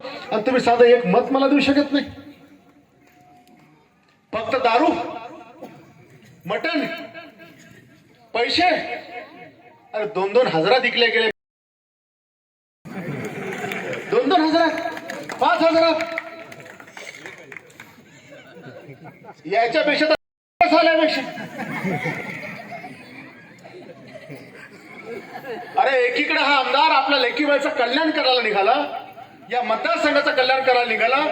आणि तुम्ही साधं एक मत मला देऊ शकत नाही. फक्त दारू मटण पैसे अरे दोन दोन हजारात विकले गेले. दोन दोन हजारात पाच हजारात. याच्यापेक्षा तर झाल्यापेक्षा. अरे एकीकडे हा आमदार आपल्या लेकीबाईचं कल्याण करायला निघाला या मतदारसंघाचं कल्याण करायला निघाला.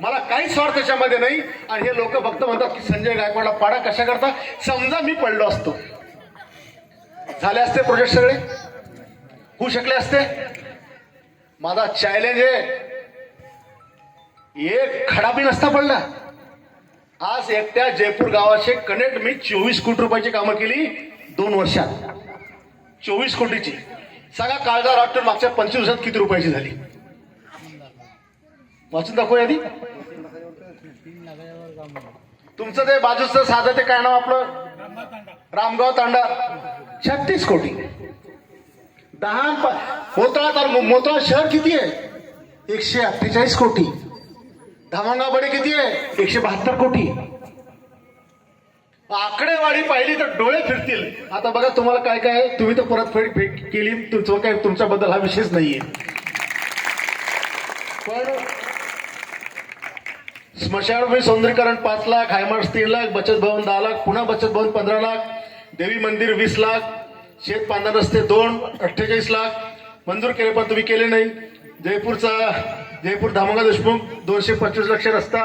मला काही स्वार्थ त्याच्यामध्ये नाही. आणि हे लोक फक्त म्हणतात की संजय गायकवाडला पाडा कशा करता? समजा मी पडलो असतो. झाले असते प्रोजेक्ट सगळे? होऊ शकले असते? माझा चॅलेंज आहे एक खडा बी नसता पडला. आज एकट्या जयपूर गावाचे कनेक्ट मी चोवीस कोटी रुपयाची कामं केली दोन वर्षात. चोवीस कोटीची. सगळा काळजा वाटून मागच्या पंचवीस दिवसात किती रुपयाची झाली? वाचून दाखव यादी तुमचं ते बाजूचं साधं ते काय नाव आपलं? रामगाव तांडा. छत्तीस कोटी. दहा मोतळा तर मोतळा शहर किती आहे? एकशे अठ्ठेचाळीस कोटी. धामणगावकडे किती आहे? एकशे बहात्तर कोटी. आकडेवाडी पाहिली तर डोळे फिरतील. आता बघा तुम्हाला काय काय तुम्ही तर परतफेड केली. तुमचं काय तुमच्याबद्दल हा विषयच नाहीये. पण स्मशानभूमी सौंदर्यीकरण पाच लाख हायमार्स तीन लाख बचत भवन दहा लाख पुन्हा बचत भवन पंधरा लाख देवी मंदिर वीस लाख शेत पांढरा रस्ते दोन अठ्ठेचाळीस लाख मंजूर केले पण तुम्ही केले नाही. जयपूरचा जयपूर धामंगा देशमुख दोनशे पंचवीस लक्ष रस्ता.